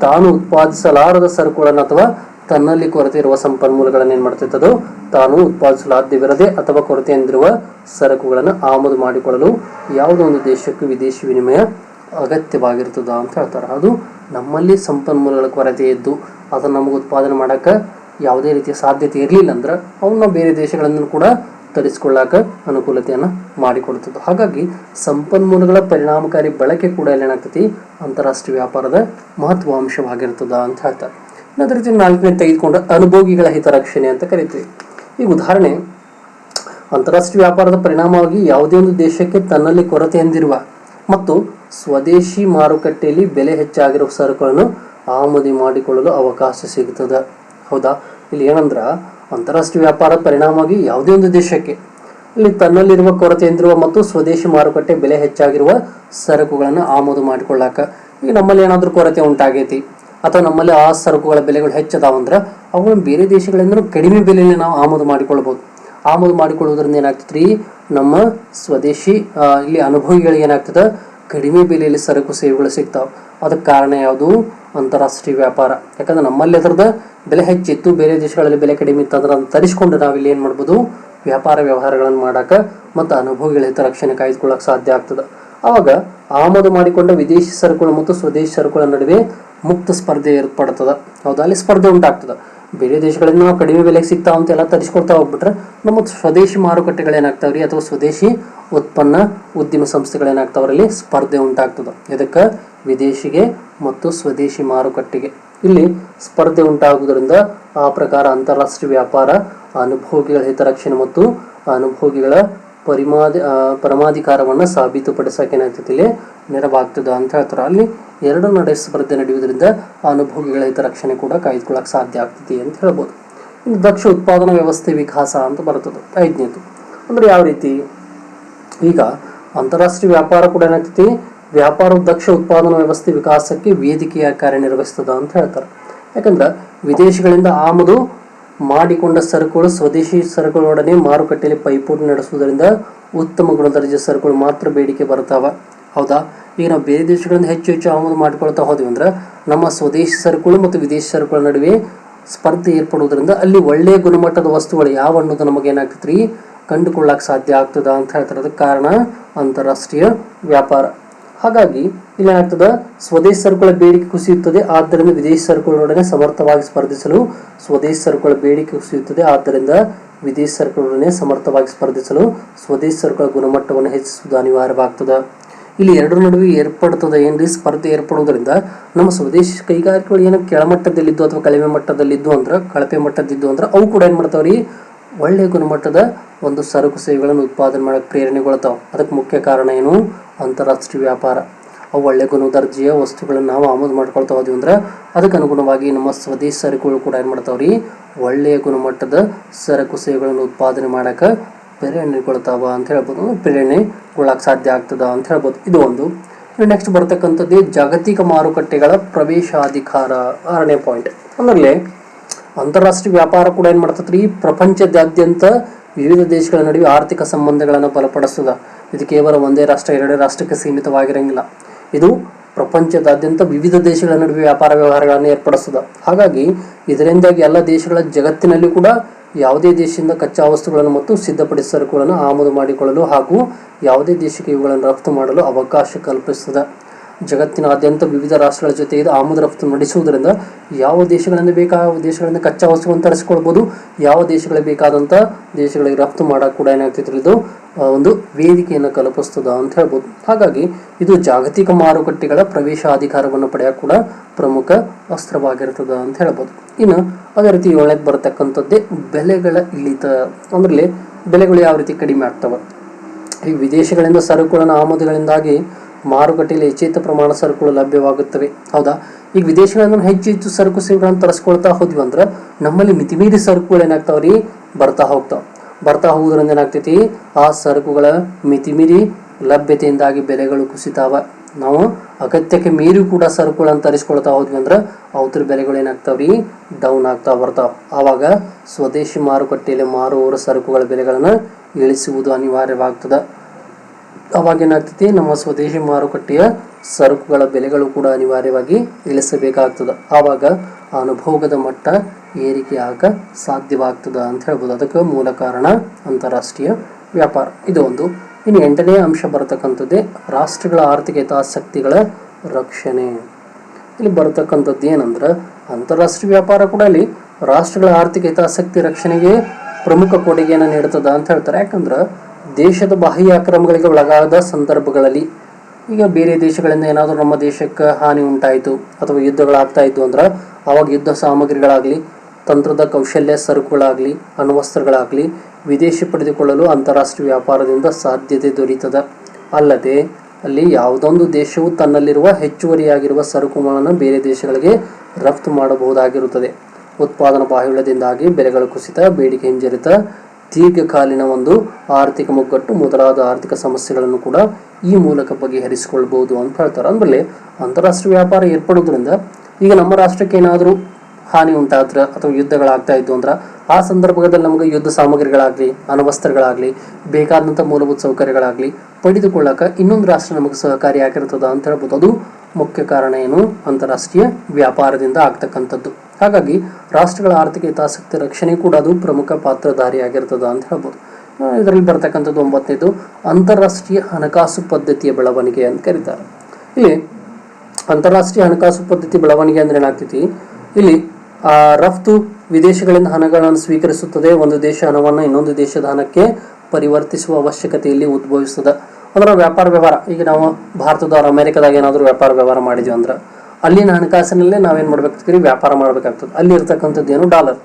S1: ತಾನು ಉತ್ಪಾದಿಸಲಾರದ ಸರಕುಗಳನ್ನು ಅಥವಾ ತನ್ನಲ್ಲಿ ಕೊರತೆ ಇರುವ ಸಂಪನ್ಮೂಲಗಳನ್ನು ಏನು ಮಾಡ್ತಿರ್ತದೋ ತಾನು ಉತ್ಪಾದಿಸಲು ಸಾಧ್ಯವಿರದೆ ಅಥವಾ ಕೊರತೆ ಹೊಂದಿರುವ ಸರಕುಗಳನ್ನು ಆಮದು ಮಾಡಿಕೊಳ್ಳಲು ಯಾವುದೋ ಒಂದು ದೇಶಕ್ಕೂ ವಿದೇಶಿ ವಿನಿಮಯ ಅಗತ್ಯವಾಗಿರ್ತದ ಅಂತ ಹೇಳ್ತಾರೆ. ಅದು ನಮ್ಮಲ್ಲಿ ಸಂಪನ್ಮೂಲಗಳ ಕೊರತೆ ಇದ್ದು ಅದನ್ನು ನಮಗೆ ಉತ್ಪಾದನೆ ಮಾಡಕ್ಕೆ ಯಾವುದೇ ರೀತಿಯ ಸಾಧ್ಯತೆ ಇರಲಿಲ್ಲ ಅಂದ್ರೆ ಅವನ್ನ ಬೇರೆ ದೇಶಗಳನ್ನು ಕೂಡ ತರಿಸ್ಕೊಳ್ಳಾಕ ಅನುಕೂಲತೆಯನ್ನು ಮಾಡಿಕೊಡ್ತದೆ. ಹಾಗಾಗಿ ಸಂಪನ್ಮೂಲಗಳ ಪರಿಣಾಮಕಾರಿ ಬಳಕೆ ಕೂಡ ಏನಾಗ್ತೈತಿ? ಅಂತಾರಾಷ್ಟ್ರೀಯ ವ್ಯಾಪಾರದ ಮಹತ್ವಾಂಶವಾಗಿರ್ತದ ಅಂತ ಹೇಳ್ತಾರೆ. ಅದೇ ರೀತಿ ನಾಲ್ಕನೇ ತೆಗೆದುಕೊಂಡು ಅನುಭೋಗಿಗಳ ಹಿತರಕ್ಷಣೆ ಅಂತ ಕರಿತೀವಿ. ಈಗ ಉದಾಹರಣೆ, ಅಂತಾರಾಷ್ಟ್ರೀಯ ವ್ಯಾಪಾರದ ಪರಿಣಾಮವಾಗಿ ಯಾವುದೇ ಒಂದು ದೇಶಕ್ಕೆ ತನ್ನಲ್ಲಿ ಕೊರತೆ ಹೊಂದಿರುವ ಮತ್ತು ಸ್ವದೇಶಿ ಮಾರುಕಟ್ಟೆಯಲ್ಲಿ ಬೆಲೆ ಹೆಚ್ಚಾಗಿರುವ ಸರಕುಗಳನ್ನು ಆಮದು ಮಾಡಿಕೊಳ್ಳಲು ಅವಕಾಶ ಸಿಗುತ್ತದೆ ಹೌದಾ? ಇಲ್ಲಿ ಏನಂದ್ರೆ, ಅಂತಾರಾಷ್ಟ್ರೀಯ ವ್ಯಾಪಾರದ ಪರಿಣಾಮವಾಗಿ ಯಾವುದೇ ಒಂದು ದೇಶಕ್ಕೆ ಇಲ್ಲಿ ತನ್ನಲ್ಲಿರುವ ಕೊರತೆ ಹೊಂದಿರುವ ಮತ್ತು ಸ್ವದೇಶಿ ಮಾರುಕಟ್ಟೆ ಬೆಲೆ ಹೆಚ್ಚಾಗಿರುವ ಸರಕುಗಳನ್ನು ಆಮದು ಮಾಡಿಕೊಳ್ಳಾಕ ಈಗ ನಮ್ಮಲ್ಲಿ ಏನಾದರೂ ಕೊರತೆ ಉಂಟಾಗೈತಿ. ಅಥವಾ ನಮ್ಮಲ್ಲಿ ಆ ಸರಕುಗಳ ಬೆಲೆಗಳು ಹೆಚ್ಚದಾವಂದ್ರೆ ಅವುಗಳನ್ನು ಬೇರೆ ದೇಶಗಳಿಂದ ಕಡಿಮೆ ಬೆಲೆಯಲ್ಲಿ ನಾವು ಆಮದು ಮಾಡಿಕೊಳ್ಳಬಹುದು. ಆಮದು ಮಾಡಿಕೊಳ್ಳುವುದರಿಂದ ಏನಾಗ್ತದ್ರಿ ನಮ್ಮ ಸ್ವದೇಶಿ ಇಲ್ಲಿ ಅನುಭವಿಗಳಿಗೆ ಏನಾಗ್ತದ? ಕಡಿಮೆ ಬೆಲೆಯಲ್ಲಿ ಸರಕು ಸೇವೆಗಳು ಸಿಗ್ತಾವ. ಅದಕ್ಕೆ ಕಾರಣ ಯಾವುದು? ಅಂತಾರಾಷ್ಟ್ರೀಯ ವ್ಯಾಪಾರ. ಯಾಕಂದ್ರೆ ನಮ್ಮಲ್ಲಿ ಅದರದ ಬೆಲೆ ಹೆಚ್ಚಿತ್ತು, ಬೇರೆ ದೇಶಗಳಲ್ಲಿ ಬೆಲೆ ಕಡಿಮೆ ಇತ್ತು ಅದರ ತರಿಸ್ಕೊಂಡು ನಾವಿಲ್ಲಿ ಏನು ಮಾಡ್ಬೋದು? ವ್ಯಾಪಾರ ವ್ಯವಹಾರಗಳನ್ನು ಮಾಡಾಕ ಮತ್ತು ಅನುಭವಿಗಳ ಹಿತರಕ್ಷಣೆ ಕಾಯ್ದುಕೊಳ್ಳೋಕೆ ಸಾಧ್ಯ ಆಗ್ತದೆ. ಆವಾಗ ಆಮದು ಮಾಡಿಕೊಂಡ ವಿದೇಶಿ ಸರಕುಗಳು ಮತ್ತು ಸ್ವದೇಶಿ ಸರಕುಗಳ ನಡುವೆ ಮುಕ್ತ ಸ್ಪರ್ಧೆ ಏರ್ಪಡ್ತದ. ಹೌದಾ? ಅಲ್ಲಿ ಸ್ಪರ್ಧೆ ಉಂಟಾಗ್ತದ. ಬೇರೆ ದೇಶಗಳಿಂದ ನಾವು ಕಡಿಮೆ ಬೆಲೆಗೆ ಸಿಗ್ತಾವ ಅಂತೆಲ್ಲ ತರಿಸ್ಕೊಳ್ತಾ ಹೋಗ್ಬಿಟ್ರೆ ನಮ್ಮ ಸ್ವದೇಶಿ ಮಾರುಕಟ್ಟೆಗಳು ಏನಾಗ್ತಾವ್ರಿ ಅಥವಾ ಸ್ವದೇಶಿ ಉತ್ಪನ್ನ ಉದ್ಯಮ ಸಂಸ್ಥೆಗಳೇನಾಗ್ತಾವ್ರಲ್ಲಿ ಸ್ಪರ್ಧೆ ಉಂಟಾಗ್ತದ. ಇದಕ್ಕೆ ವಿದೇಶಿಗೆ ಮತ್ತು ಸ್ವದೇಶಿ ಮಾರುಕಟ್ಟೆಗೆ. ಇಲ್ಲಿ ಸ್ಪರ್ಧೆ ಉಂಟಾಗುವುದರಿಂದ ಆ ಪ್ರಕಾರ ಅಂತಾರಾಷ್ಟ್ರೀಯ ವ್ಯಾಪಾರ, ಅನುಭೋಗಿಗಳ ಹಿತರಕ್ಷಣೆ ಮತ್ತು ಅನುಭೋಗಿಗಳ ಪರಿಮಾದಿ ಪರಮಾಧಿಕಾರವನ್ನು ಸಾಬೀತುಪಡಿಸಕ್ಕೆ ಏನಾಗ್ತದೆ ಇಲ್ಲಿ ನೆರವಾಗ್ತದ ಅಂತ ಹೇಳ್ತಾರೆ. ಅಲ್ಲಿ ಎರಡು ನಡೆ ಸ್ಪರ್ಧೆ ನಡೆಯುವುದರಿಂದ ಅನುಭವಿಗಳ ಹಿತರಕ್ಷಣೆ ಕೂಡ ಕಾಯ್ದುಕೊಳ್ಳಕ್ಕೆ ಸಾಧ್ಯ ಆಗ್ತದೆ ಅಂತ ಹೇಳ್ಬೋದು. ಇನ್ನು ದಕ್ಷ ಉತ್ಪಾದನಾ ವ್ಯವಸ್ಥೆ ವಿಕಾಸ ಅಂತ ಬರ್ತದೆ ಐದನೇದು. ಅಂದ್ರೆ ಯಾವ ರೀತಿ? ಈಗ ಅಂತಾರಾಷ್ಟ್ರೀಯ ವ್ಯಾಪಾರ ಕೂಡ ಏನಾಗ್ತೈತಿ? ವ್ಯಾಪಾರ ದಕ್ಷ ಉತ್ಪಾದನಾ ವ್ಯವಸ್ಥೆ ವಿಕಾಸಕ್ಕೆ ವೇದಿಕೆಯ ಕಾರ್ಯನಿರ್ವಹಿಸ್ತದ ಅಂತ ಹೇಳ್ತಾರೆ. ಯಾಕಂದ್ರೆ ವಿದೇಶಗಳಿಂದ ಆಮದು ಮಾಡಿಕೊಂಡ ಸರಕುಗಳು ಸ್ವದೇಶಿ ಸರಕುಗಳೊಡನೆ ಮಾರುಕಟ್ಟೆಯಲ್ಲಿ ಪೈಪೋಟಿ ನಡೆಸುವುದರಿಂದ ಉತ್ತಮ ಗುಣದರ್ಜೆ ಸರಕುಗಳು ಮಾತ್ರ ಬೇಡಿಕೆ ಬರ್ತಾವ ಹೌದಾ? ಈಗ ನಾವು ಬೇರೆ ದೇಶಗಳಿಂದ ಹೆಚ್ಚು ಹೆಚ್ಚು ಆಮದು ಮಾಡಿಕೊಳ್ತಾ ಹೋದ್ವಿ ಅಂದ್ರೆ ನಮ್ಮ ಸ್ವದೇಶಿ ಸರಕುಗಳು ಮತ್ತು ವಿದೇಶಿ ಸರಕುಗಳ ನಡುವೆ ಸ್ಪರ್ಧೆ ಏರ್ಪಡುವುದರಿಂದ ಅಲ್ಲಿ ಒಳ್ಳೆಯ ಗುಣಮಟ್ಟದ ವಸ್ತುಗಳು ಯಾವ ಅನ್ನೋದು ನಮಗೆ ಏನಾಗ್ತೈತಿ ರೀ ಕಂಡುಕೊಳ್ಳಕ್ಕೆ ಸಾಧ್ಯ ಆಗ್ತದ ಅಂತ ಹೇಳ್ತಾರೆ ಅದಕ್ಕೆ ಕಾರಣ ಅಂತಾರಾಷ್ಟ್ರೀಯ ವ್ಯಾಪಾರ. ಹಾಗಾಗಿ ಇಲ್ಲಿ ಏನಾಗ್ತದ? ಸ್ವದೇಶಿ ಸರಕುಗಳ ಬೇಡಿಕೆ ಕುಸಿಯುತ್ತದೆ. ಆದ್ದರಿಂದ ವಿದೇಶಿ ಸರಕುಗಳೊಡನೆ ಸಮರ್ಥವಾಗಿ ಸ್ಪರ್ಧಿಸಲು ಸ್ವದೇಶಿ ಸರಕುಗಳ ಬೇಡಿಕೆ ಕುಸಿಯುತ್ತದೆ. ಆದ್ದರಿಂದ ವಿದೇಶಿ ಸರಕುಗಳೊಡನೆ ಸಮರ್ಥವಾಗಿ ಸ್ಪರ್ಧಿಸಲು ಸ್ವದೇಶಿ ಸರಕುಗಳ ಗುಣಮಟ್ಟವನ್ನು ಹೆಚ್ಚಿಸುವುದು ಅನಿವಾರ್ಯವಾಗ್ತದೆ. ಇಲ್ಲಿ ಎರಡರ ನಡುವೆ ಏರ್ಪಡ್ತದೆ, ಏನ್ರಿ? ಸ್ಪರ್ಧೆ ಏರ್ಪಡುವುದರಿಂದ ನಮ್ಮ ಸ್ವದೇಶಿ ಕೈಗಾರಿಕೆಗಳು ಏನೋ ಕೆಳಮಟ್ಟದಲ್ಲಿದ್ದು ಅಥವಾ ಕಡಿಮೆ ಮಟ್ಟದಲ್ಲಿದ್ದು ಅಂದ್ರೆ, ಕಳಪೆ ಮಟ್ಟದಿದ್ದು ಅಂದ್ರೆ ಅವು ಕೂಡ ಏನು ಮಾಡ್ತಾವ್ರಿ? ಒಳ್ಳೆಯ ಗುಣಮಟ್ಟದ ಒಂದು ಸರಕು ಸೇವೆಗಳನ್ನು ಉತ್ಪಾದನೆ ಮಾಡಕ್ಕೆ ಪ್ರೇರಣೆಗೊಳ್ತಾವೆ. ಅದಕ್ಕೆ ಮುಖ್ಯ ಕಾರಣ ಏನು? ಅಂತಾರಾಷ್ಟ್ರೀಯ ವ್ಯಾಪಾರ. ಅವು ಒಳ್ಳೆ ಗುಣದರ್ಜೆಯ ವಸ್ತುಗಳನ್ನು ನಾವು ಆಮದು ಮಾಡ್ಕೊಳ್ತಾ ಹೋದ್ವಿ ಅಂದ್ರೆ ಅದಕ್ಕೆ ಅನುಗುಣವಾಗಿ ನಮ್ಮ ಸ್ವದೇಶಿ ಸರಕುಗಳು ಕೂಡ ಏನು ಮಾಡ್ತಾವ್ರಿ? ಒಳ್ಳೆಯ ಗುಣಮಟ್ಟದ ಸರಕು ಸೇವೆಗಳನ್ನು ಉತ್ಪಾದನೆ ಪ್ರೇರಣೆಗೊಳ್ತಾವ ಅಂತ ಹೇಳ್ಬೋದು. ಪ್ರೇರಣೆಗೊಳ್ಳಕ್ಕೆ ಸಾಧ್ಯ ಆಗ್ತದ ಅಂತ ಹೇಳ್ಬೋದು. ಇದು ಒಂದು. ನೆಕ್ಸ್ಟ್ ಬರ್ತಕ್ಕಂಥದ್ದು ಜಾಗತಿಕ ಮಾರುಕಟ್ಟೆಗಳ ಪ್ರವೇಶಾಧಿಕಾರ ಆರನೇ ಪಾಯಿಂಟ್ ಅಂದ್ರೆ ಅಂತಾರಾಷ್ಟ್ರೀಯ ವ್ಯಾಪಾರ ಕೂಡ ಏನು ಮಾಡ್ತತ್ರಿ? ಪ್ರಪಂಚದಾದ್ಯಂತ ವಿವಿಧ ದೇಶಗಳ ನಡುವೆ ಆರ್ಥಿಕ ಸಂಬಂಧಗಳನ್ನು ಬಲಪಡಿಸ್ತದ. ಇದು ಕೇವಲ ಒಂದೇ ರಾಷ್ಟ್ರ, ಎರಡೇ ರಾಷ್ಟ್ರಕ್ಕೆ ಸೀಮಿತವಾಗಿರಂಗಿಲ್ಲ. ಇದು ಪ್ರಪಂಚದಾದ್ಯಂತ ವಿವಿಧ ದೇಶಗಳ ನಡುವೆ ವ್ಯಾಪಾರ ವ್ಯವಹಾರಗಳನ್ನು ಏರ್ಪಡಿಸ್ತದ. ಹಾಗಾಗಿ ಇದರಿಂದಾಗಿ ಎಲ್ಲ ದೇಶಗಳ ಜಗತ್ತಿನಲ್ಲಿ ಕೂಡ ಯಾವುದೇ ದೇಶದಿಂದ ಕಚ್ಚಾ ವಸ್ತುಗಳನ್ನು ಮತ್ತು ಸಿದ್ಧಪಡಿಸಿದ ಸರಕುಗಳನ್ನು ಆಮದು ಮಾಡಿಕೊಳ್ಳಲು ಹಾಗೂ ಯಾವುದೇ ದೇಶಕ್ಕೆ ಇವುಗಳನ್ನು ರಫ್ತು ಮಾಡಲು ಅವಕಾಶ ಕಲ್ಪಿಸುತ್ತದೆ. ಜಗತ್ತಿನಾದ್ಯಂತ ವಿವಿಧ ರಾಷ್ಟ್ರಗಳ ಜೊತೆ ಇದು ಆಮದು ರಫ್ತು ನಡೆಸುವುದರಿಂದ ಯಾವ ದೇಶಗಳಿಂದ ಬೇಕಾದ ದೇಶಗಳಿಂದ ಕಚ್ಚಾ ವಸ್ತುಗಳನ್ನು ತರಿಸ್ಕೊಳ್ಬೋದು, ಯಾವ ದೇಶಗಳಿಗೆ ಬೇಕಾದಂಥ ದೇಶಗಳಿಗೆ ರಫ್ತು ಮಾಡೋಕೆ ಕೂಡ ಏನಾಗ್ತಿತ್ತು ಇದು ಒಂದು ವೇದಿಕೆಯನ್ನು ಕಲ್ಪಿಸ್ತದ ಅಂತ ಹೇಳ್ಬೋದು. ಹಾಗಾಗಿ ಇದು ಜಾಗತಿಕ ಮಾರುಕಟ್ಟೆಗಳ ಪ್ರವೇಶಾಧಿಕಾರವನ್ನು ಪಡೆಯ ಕೂಡ ಪ್ರಮುಖ ಅಸ್ತ್ರವಾಗಿರ್ತದ ಅಂತ ಹೇಳ್ಬೋದು. ಇನ್ನು ಅದೇ ರೀತಿ ಏಳನೇದು ಬರತಕ್ಕಂಥದ್ದೇ ಬೆಲೆಗಳ ಇಳಿತ. ಅಂದ್ರೆ ಬೆಲೆಗಳು ಯಾವ ರೀತಿ ಕಡಿಮೆ ಆಗ್ತವೆ? ಈ ವಿದೇಶಗಳಿಂದ ಸರಕುಗಳನ್ನು ಆಮದುಗಳಿಂದಾಗಿ ಮಾರುಕಟ್ಟೆಯಲ್ಲಿ ಹೆಚ್ಚಿತ ಪ್ರಮಾಣ ಸರಕುಗಳು ಲಭ್ಯವಾಗುತ್ತವೆ. ಹೌದಾ? ಈಗ ವಿದೇಶಗಳಿಂದ ಹೆಚ್ಚು ಹೆಚ್ಚು ಸರಕು ಸೇವೆಗಳನ್ನು ತರಿಸ್ಕೊಳ್ತಾ ಹೋದ್ವಿ ಅಂದ್ರೆ ನಮ್ಮಲ್ಲಿ ಮಿತಿಮೀರಿ ಸರಕುಗಳು ಏನಾಗ್ತಾವ್ರಿ ಬರ್ತಾ ಹೋಗ್ತಾವ. ಬರ್ತಾ ಹೋಗೋದ್ರಿಂದ ಏನಾಗ್ತೈತಿ? ಆ ಸರಕುಗಳ ಮಿತಿಮೀರಿ ಲಭ್ಯತೆಯಿಂದಾಗಿ ಬೆಲೆಗಳು ಕುಸಿತಾವ. ನಾವು ಅಗತ್ಯಕ್ಕೆ ಮೀರಿ ಕೂಡ ಸರಕುಗಳನ್ನು ತರಿಸ್ಕೊಳ್ತಾ ಹೋದ್ವಿ ಅಂದ್ರೆ ಅವತ್ರ ಬೆಲೆಗಳು ಏನಾಗ್ತಾವ್ರಿ ಡೌನ್ ಆಗ್ತಾ ಬರ್ತಾವ. ಆವಾಗ ಸ್ವದೇಶಿ ಮಾರುಕಟ್ಟೆಯಲ್ಲಿ ಮಾರುವವರ ಸರಕುಗಳ ಬೆಲೆಗಳನ್ನು ಇಳಿಸುವುದು ಅನಿವಾರ್ಯವಾಗ್ತದೆ. ಅವಾಗ ಏನಾಗ್ತೈತಿ ನಮ್ಮ ಸ್ವದೇಶಿ ಮಾರುಕಟ್ಟೆಯ ಸರಕುಗಳ ಬೆಲೆಗಳು ಕೂಡ ಅನಿವಾರ್ಯವಾಗಿ ಇಳಿಸಬೇಕಾಗ್ತದೆ. ಆವಾಗ ಅನುಭೋಗದ ಮಟ್ಟ ಏರಿಕೆ ಆಗ ಸಾಧ್ಯವಾಗ್ತದ ಅಂತ ಹೇಳ್ಬೋದು. ಅದಕ್ಕೆ ಮೂಲ ಕಾರಣ ಅಂತಾರಾಷ್ಟ್ರೀಯ ವ್ಯಾಪಾರ. ಇದು ಒಂದು. ಇನ್ನು ಎಂಟನೇ ಅಂಶ ಬರತಕ್ಕಂಥದ್ದೇ ರಾಷ್ಟ್ರಗಳ ಆರ್ಥಿಕ ಹಿತಾಸಕ್ತಿಗಳ ರಕ್ಷಣೆ. ಇಲ್ಲಿ ಬರತಕ್ಕಂಥದ್ದು ಏನಂದ್ರೆ, ಅಂತಾರಾಷ್ಟ್ರೀಯ ವ್ಯಾಪಾರ ಕೂಡ ಅಲ್ಲಿ ರಾಷ್ಟ್ರಗಳ ಆರ್ಥಿಕ ಹಿತಾಸಕ್ತಿ ರಕ್ಷಣೆಗೆ ಪ್ರಮುಖ ಕೊಡುಗೆಯನ್ನು ನೀಡುತ್ತದೆ ಅಂತ ಹೇಳ್ತಾರೆ. ಯಾಕಂದ್ರೆ ದೇಶದ ಬಾಹ್ಯ ಅಕ್ರಮಗಳಿಗೆ ಒಳಗಾದ ಸಂದರ್ಭಗಳಲ್ಲಿ ಈಗ ಬೇರೆ ದೇಶಗಳಿಂದ ಏನಾದರೂ ನಮ್ಮ ದೇಶಕ್ಕೆ ಹಾನಿ ಉಂಟಾಯಿತು ಅಥವಾ ಯುದ್ಧಗಳಾಗ್ತಾ ಇದ್ವು ಅಂದ್ರೆ ಆವಾಗ ಯುದ್ಧ ಸಾಮಗ್ರಿಗಳಾಗಲಿ, ತಂತ್ರದ ಕೌಶಲ್ಯ ಸರಕುಗಳಾಗಲಿ, ಅಣ್ವಸ್ತ್ರಗಳಾಗಲಿ ವಿದೇಶಿ ಪಡೆದುಕೊಳ್ಳಲು ಅಂತಾರಾಷ್ಟ್ರೀಯ ವ್ಯಾಪಾರದಿಂದ ಸಾಧ್ಯತೆ ದೊರೀತದ. ಅಲ್ಲದೆ ಅಲ್ಲಿ ಯಾವುದೊಂದು ದೇಶವು ತನ್ನಲ್ಲಿರುವ ಹೆಚ್ಚುವರಿಯಾಗಿರುವ ಸರಕುಗಳನ್ನು ಬೇರೆ ದೇಶಗಳಿಗೆ ರಫ್ತು ಮಾಡಬಹುದಾಗಿರುತ್ತದೆ. ಉತ್ಪಾದನಾ ಬಾಹುಳ್ಯದಿಂದಾಗಿ ಬೆಲೆಗಳ ಕುಸಿತ, ಬೇಡಿಕೆ ಹಿಂಜರಿತ ದೀರ್ಘಕಾಲೀನ ಒಂದು ಆರ್ಥಿಕ ಮುಗ್ಗಟ್ಟು ಮೊದಲಾದ ಆರ್ಥಿಕ ಸಮಸ್ಯೆಗಳನ್ನು ಕೂಡ ಈ ಮೂಲಕ ಬಗೆಹರಿಸಿಕೊಳ್ಬಹುದು ಅಂತ ಹೇಳ್ತಾರೆ. ಅಂದ್ರೆ ಅಂತಾರಾಷ್ಟ್ರೀಯ ವ್ಯಾಪಾರ ಏರ್ಪಡೋದ್ರಿಂದ ಈಗ ನಮ್ಮ ರಾಷ್ಟ್ರಕ್ಕೆ ಏನಾದರೂ ಹಾನಿ ಉಂಟಾದ್ರೆ ಅಥವಾ ಯುದ್ಧಗಳಾಗ್ತಾ ಇದ್ದು ಅಂದ್ರೆ ಆ ಸಂದರ್ಭದಲ್ಲಿ ನಮಗೆ ಯುದ್ಧ ಸಾಮಗ್ರಿಗಳಾಗಲಿ ಅನವಸ್ತ್ರಗಳಾಗಲಿ ಬೇಕಾದಂಥ ಮೂಲಭೂತ ಸೌಕರ್ಯಗಳಾಗಲಿ ಪಡೆದುಕೊಳ್ಳಕ ಇನ್ನೊಂದು ರಾಷ್ಟ್ರ ನಮಗೆ ಸಹಕಾರಿಯಾಗಿರ್ತದ ಅಂತ ಹೇಳ್ಬೋದು. ಅದು ಮುಖ್ಯ ಕಾರಣ ಏನು? ಅಂತಾರಾಷ್ಟ್ರೀಯ ವ್ಯಾಪಾರದಿಂದ ಆಗ್ತಕ್ಕಂಥದ್ದು. ಹಾಗಾಗಿ ರಾಷ್ಟ್ರಗಳ ಆರ್ಥಿಕ ಹಿತಾಸಕ್ತಿ ರಕ್ಷಣೆ ಕೂಡ ಅದು ಪ್ರಮುಖ ಪಾತ್ರಧಾರಿಯಾಗಿರ್ತದ ಅಂತ ಹೇಳ್ಬೋದು. ಇದರಲ್ಲಿ ಬರ್ತಕ್ಕಂಥದ್ದು ಒಂಬತ್ತನೇದು ಅಂತಾರಾಷ್ಟ್ರೀಯ ಹಣಕಾಸು ಪದ್ಧತಿಯ ಬೆಳವಣಿಗೆ ಅಂತ ಕರೀತಾರೆ. ಇಲ್ಲಿ ಅಂತಾರಾಷ್ಟ್ರೀಯ ಹಣಕಾಸು ಪದ್ಧತಿ ಬೆಳವಣಿಗೆ ಅಂದ್ರೆ ಏನಾಗ್ತೈತಿ? ಇಲ್ಲಿ, ಆ, ರಫ್ತು ವಿದೇಶಗಳಿಂದ ಹಣಗಳನ್ನು ಸ್ವೀಕರಿಸುತ್ತದೆ. ಒಂದು ದೇಶ ಹಣವನ್ನು ಇನ್ನೊಂದು ದೇಶದ ಹಣಕ್ಕೆ ಪರಿವರ್ತಿಸುವ ಅವಶ್ಯಕತೆಯಲ್ಲಿ ಉದ್ಭವಿಸ್ತದೆ. ಅಂದ್ರೆ ವ್ಯಾಪಾರ ವ್ಯವಹಾರ, ಈಗ ನಾವು ಭಾರತದವ್ರು ಅಮೆರಿಕದಾಗ ಏನಾದರೂ ವ್ಯಾಪಾರ ವ್ಯವಹಾರ ಮಾಡಿದ್ವಿ ಅಂದ್ರೆ ಅಲ್ಲಿನ ಹಣಕಾಸಿನಲ್ಲೇ ನಾವೇನು ಮಾಡ್ಬೇಕಾಗ್ತದೆ ವ್ಯಾಪಾರ ಮಾಡ್ಬೇಕಾಗ್ತದೆ ಅಲ್ಲಿ ಇರ್ತಕ್ಕಂಥದ್ದು ಏನು? ಡಾಲರ್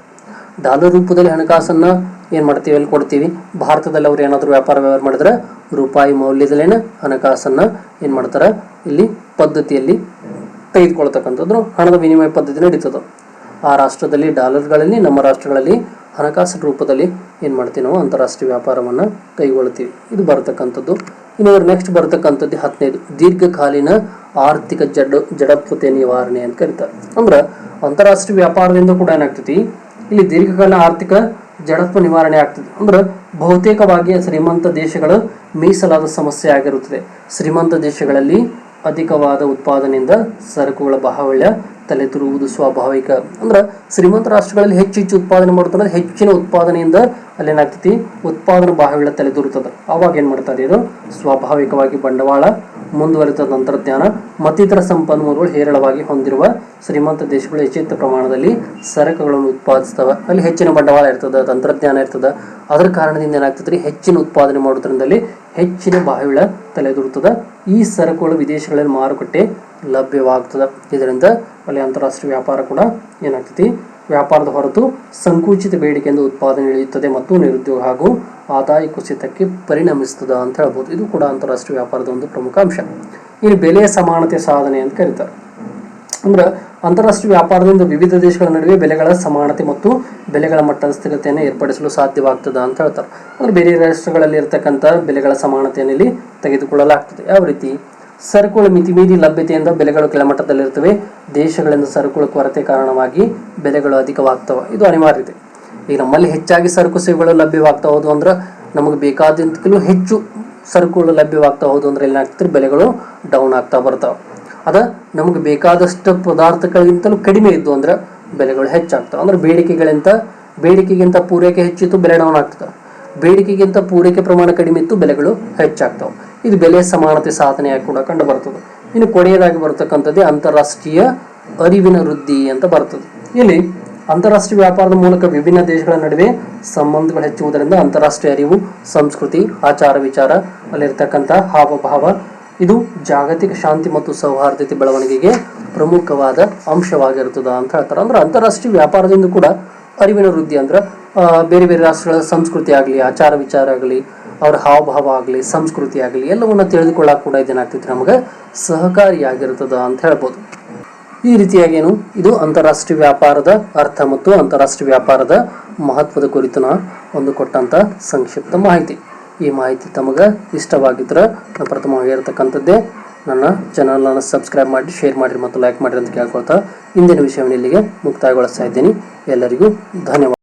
S1: ಡಾಲರ್ ರೂಪದಲ್ಲಿ ಹಣಕಾಸನ್ನ ಏನು ಮಾಡ್ತೀವಿ? ಅಲ್ಲಿ ಕೊಡ್ತೀವಿ. ಭಾರತದಲ್ಲಿ ಅವ್ರು ಏನಾದರೂ ವ್ಯಾಪಾರ ವ್ಯವಹಾರ ಮಾಡಿದ್ರೆ ರೂಪಾಯಿ ಮೌಲ್ಯದಲ್ಲೇನೆ ಹಣಕಾಸನ್ನ ಏನು ಮಾಡ್ತಾರೆ? ಇಲ್ಲಿ ಪದ್ಧತಿಯಲ್ಲಿ ತೆಗೆದುಕೊಳ್ತಕ್ಕಂಥದ್ದು. ಹಣದ ವಿನಿಮಯ ಪದ್ಧತಿ ನಡೀತದೆ. ಆ ರಾಷ್ಟ್ರದಲ್ಲಿ ಡಾಲರ್ಗಳಲ್ಲಿ, ನಮ್ಮ ರಾಷ್ಟ್ರಗಳಲ್ಲಿ ಹಣಕಾಸು ರೂಪದಲ್ಲಿ ಏನು ಮಾಡ್ತೀವಿ ನಾವು? ಅಂತಾರಾಷ್ಟ್ರೀಯ ವ್ಯಾಪಾರವನ್ನು ಕೈಗೊಳ್ತೀವಿ. ಇದು ಬರತಕ್ಕಂಥದ್ದು. ಇನ್ನು ನೆಕ್ಸ್ಟ್ ಬರತಕ್ಕಂಥದ್ದು ಹದಿನೈದು. ದೀರ್ಘಕಾಲೀನ ಆರ್ಥಿಕ ಜಡ ಜಡತ್ವತೆ ನಿವಾರಣೆ ಅಂತ ಕರೀತಾರೆ. ಅಂದ್ರೆ ಅಂತಾರಾಷ್ಟ್ರೀಯ ವ್ಯಾಪಾರದಿಂದ ಕೂಡ ಏನಾಗ್ತೈತಿ? ಇಲ್ಲಿ ದೀರ್ಘಕಾಲ ಆರ್ಥಿಕ ಜಡತ್ವ ನಿವಾರಣೆ ಆಗ್ತದೆ ಅಂದ್ರೆ ಬಹುತೇಕವಾಗಿ ಶ್ರೀಮಂತ ದೇಶಗಳು ಮೀಸಲಾದ ಸಮಸ್ಯೆ ಆಗಿರುತ್ತದೆ. ಶ್ರೀಮಂತ ದೇಶಗಳಲ್ಲಿ ಅಧಿಕವಾದ ಉತ್ಪಾದನೆಯಿಂದ ಸರಕುಗಳ ಬಾಹುಳ್ಯ ತಲೆತುರುವುದು ಸ್ವಾಭಾವಿಕ. ಅಂದ್ರೆ ಶ್ರೀಮಂತ ರಾಷ್ಟ್ರಗಳಲ್ಲಿ ಹೆಚ್ಚು ಹೆಚ್ಚು ಉತ್ಪಾದನೆ ಮಾಡ್ತಾರೆ ಹೆಚ್ಚಿನ ಉತ್ಪಾದನೆಯಿಂದ ಅಲ್ಲೇನಾಗ್ತೈತಿ? ಉತ್ಪಾದನಾ ಬಾಹುಳ್ಯ ತಲೆದೂರುತ್ತದೆ. ಅವಾಗ ಏನ್ ಮಾಡ್ತಾರೆ ಇದು ಸ್ವಾಭಾವಿಕವಾಗಿ ಬಂಡವಾಳ, ಮುಂದುವರಿದ ತಂತ್ರಜ್ಞಾನ, ಮತ್ತಿತರ ಸಂಪನ್ಮೂಲಗಳು ಹೇರಳವಾಗಿ ಹೊಂದಿರುವ ಶ್ರೀಮಂತ ದೇಶಗಳು ಹೆಚ್ಚಿನ ಪ್ರಮಾಣದಲ್ಲಿ ಸರಕುಗಳನ್ನು ಉತ್ಪಾದಿಸ್ತವೆ. ಅಲ್ಲಿ ಹೆಚ್ಚಿನ ಬಂಡವಾಳ ಇರ್ತದೆ, ತಂತ್ರಜ್ಞಾನ ಇರ್ತದೆ. ಅದರ ಕಾರಣದಿಂದ ಏನಾಗ್ತದೆ ಹೆಚ್ಚಿನ ಉತ್ಪಾದನೆ ಮಾಡೋದ್ರಿಂದಲ್ಲಿ ಹೆಚ್ಚಿನ ಬಾಹುಳ್ಯ ತಲೆದೂರುತ್ತದೆ. ಈ ಸರಕುಗಳು ವಿದೇಶಗಳಲ್ಲಿ ಮಾರುಕಟ್ಟೆ ಲಭ್ಯವಾಗ್ತದೆ. ಇದರಿಂದ ಅಲ್ಲಿ ಅಂತಾರಾಷ್ಟ್ರೀಯ ವ್ಯಾಪಾರ ಕೂಡ ಏನಾಗ್ತೈತಿ? ವ್ಯಾಪಾರದ ಹೊರತು ಸಂಕುಚಿತ ಬೇಡಿಕೆಯಿಂದ ಉತ್ಪಾದನೆ ಇಳಿಯುತ್ತದೆ ಮತ್ತು ನಿರುದ್ಯೋಗ ಹಾಗೂ ಆದಾಯ ಕುಸಿತಕ್ಕೆ ಪರಿಣಮಿಸ್ತದ ಅಂತ ಹೇಳ್ಬೋದು. ಇದು ಕೂಡ ಅಂತಾರಾಷ್ಟ್ರೀಯ ವ್ಯಾಪಾರದ ಒಂದು ಪ್ರಮುಖ ಅಂಶ. ಇನ್ನು ಬೆಲೆಯ ಸಮಾನತೆ ಸಾಧನೆ ಅಂತ ಕರೀತಾರೆ. ಅಂದ್ರೆ ಅಂತಾರಾಷ್ಟ್ರೀಯ ವ್ಯಾಪಾರದಿಂದ ವಿವಿಧ ದೇಶಗಳ ನಡುವೆ ಬೆಲೆಗಳ ಸಮಾನತೆ ಮತ್ತು ಬೆಲೆಗಳ ಮಟ್ಟದ ಸ್ಥಿರತೆಯನ್ನು ಏರ್ಪಡಿಸಲು ಸಾಧ್ಯವಾಗ್ತದ ಅಂತ ಹೇಳ್ತಾರೆ. ಅಂದ್ರೆ ಬೇರೆ ರಾಷ್ಟ್ರಗಳಲ್ಲಿ ಇರತಕ್ಕಂಥ ಬೆಲೆಗಳ ಸಮಾನತೆಯನ್ನು ಇಲ್ಲಿ ತೆಗೆದುಕೊಳ್ಳಲಾಗ್ತದೆ. ಯಾವ ರೀತಿ? ಸರಕುಗಳ ಮಿತಿಮೀರಿ ಲಭ್ಯತೆಯಿಂದ ಬೆಲೆಗಳು ಕೆಳಮಟ್ಟದಲ್ಲಿರ್ತವೆ ದೇಶಗಳಿಂದ ಸರಕುಗಳ ಕೊರತೆ ಕಾರಣವಾಗಿ ಬೆಲೆಗಳು ಅಧಿಕವಾಗ್ತವೆ. ಇದು ಅನಿವಾರ್ಯತೆ. ಈಗ ನಮ್ಮಲ್ಲಿ ಹೆಚ್ಚಾಗಿ ಸರಕು ಸೇವೆಗಳು ಲಭ್ಯವಾಗ್ತಾ ಹೋದು ಅಂದ್ರೆ ನಮಗೆ ಬೇಕಾದಂತಲೂ ಹೆಚ್ಚು ಸರಕುಗಳು ಲಭ್ಯವಾಗ್ತಾ ಹೋದು ಅಂದ್ರೆ ಏನಾಗ್ತದೆ ಬೆಲೆಗಳು ಡೌನ್ ಆಗ್ತಾ ಬರ್ತಾವೆ. ಅದ ನಮಗೆ ಬೇಕಾದಷ್ಟು ಪದಾರ್ಥಗಳಿಗಿಂತಲೂ ಕಡಿಮೆ ಇದ್ದು ಅಂದ್ರೆ ಬೆಲೆಗಳು ಹೆಚ್ಚಾಗ್ತವೆ. ಅಂದ್ರೆ ಬೇಡಿಕೆಗಳಿಂತ, ಬೇಡಿಕೆಗಿಂತ ಪೂರೈಕೆ ಹೆಚ್ಚಿತ್ತು, ಬೆಲೆ ಡೌನ್ ಆಗ್ತದೆ. ಬೇಡಿಕೆಗಿಂತ ಪೂರೈಕೆ ಪ್ರಮಾಣ ಕಡಿಮೆ ಇತ್ತು, ಬೆಲೆಗಳು ಹೆಚ್ಚಾಗ್ತವೆ. ಇದು ಬೆಲೆ ಸಮಾನತೆ ಸಾಧನೆಯಾಗಿ ಕೂಡ ಕಂಡು ಬರ್ತದೆ. ಇನ್ನು ಕೊನೆಯದಾಗಿ ಬರ್ತಕ್ಕಂಥದ್ದೇ ಅಂತಾರಾಷ್ಟ್ರೀಯ ಅರಿವಿನ ವೃದ್ಧಿ ಅಂತ ಬರ್ತದೆ. ಇಲ್ಲಿ ಅಂತಾರಾಷ್ಟ್ರೀಯ ವ್ಯಾಪಾರದ ಮೂಲಕ ವಿಭಿನ್ನ ದೇಶಗಳ ನಡುವೆ ಸಂಬಂಧಗಳು ಹೆಚ್ಚುವುದರಿಂದ ಅಂತಾರಾಷ್ಟ್ರೀಯ ಅರಿವು, ಸಂಸ್ಕೃತಿ, ಆಚಾರ ವಿಚಾರ ಅಲ್ಲಿರ್ತಕ್ಕಂಥ ಹಾವಭಾವ, ಇದು ಜಾಗತಿಕ ಶಾಂತಿ ಮತ್ತು ಸೌಹಾರ್ದತೆ ಬೆಳವಣಿಗೆಗೆ ಪ್ರಮುಖವಾದ ಅಂಶವಾಗಿರ್ತದ ಅಂತ ಹೇಳ್ತಾರೆ. ಅಂದ್ರೆ ಅಂತಾರಾಷ್ಟ್ರೀಯ ವ್ಯಾಪಾರದಿಂದ ಕೂಡ ಅರಿವಿನ ವೃದ್ಧಿ ಅಂದ್ರೆ ಬೇರೆ ಬೇರೆ ರಾಷ್ಟ್ರಗಳ ಸಂಸ್ಕೃತಿ ಆಗಲಿ, ಆಚಾರ ವಿಚಾರ ಆಗಲಿ ಅವ್ರ ಹಾವಭಾವ ಆಗಲಿ, ಸಂಸ್ಕೃತಿ ಆಗಲಿ, ಎಲ್ಲವನ್ನು ತಿಳಿದುಕೊಳ್ಳಕ್ಕೆ ಕೂಡ ಇದೇನಾಗ್ತೈತಿ ನಮಗೆ? ಸಹಕಾರಿಯಾಗಿರ್ತದ ಅಂತ ಹೇಳ್ಬೋದು. ಈ ರೀತಿಯಾಗಿ ಏನು ಇದು ಅಂತಾರಾಷ್ಟ್ರೀಯ ವ್ಯಾಪಾರದ ಅರ್ಥ ಮತ್ತು ಅಂತಾರಾಷ್ಟ್ರೀಯ ವ್ಯಾಪಾರದ ಮಹತ್ವದ ಕುರಿತು ಒಂದು ಕೊಟ್ಟಂತ ಸಂಕ್ಷಿಪ್ತ ಮಾಹಿತಿ. ಈ ಮಾಹಿತಿ ತಮಗೆ ಇಷ್ಟವಾಗಿದ್ದರೆ ನಾನು ಪ್ರಥಮವಾಗಿ ಇರತಕ್ಕಂಥದ್ದೇ ನನ್ನ ಚಾನಲನ್ನು ಸಬ್ಸ್ಕ್ರೈಬ್ ಮಾಡಿ ಶೇರ್ ಮಾಡಿರಿ ಮತ್ತು ಲೈಕ್ ಮಾಡಿರಿ ಅಂತ ಕೇಳ್ಕೊಳ್ತಾ, ಇಂದಿನ ವಿಷಯವನ್ನು ಇಲ್ಲಿಗೆ ಮುಕ್ತಾಯಗೊಳಿಸ್ತಾ ಇದ್ದೀನಿ. ಎಲ್ಲರಿಗೂ ಧನ್ಯವಾದ.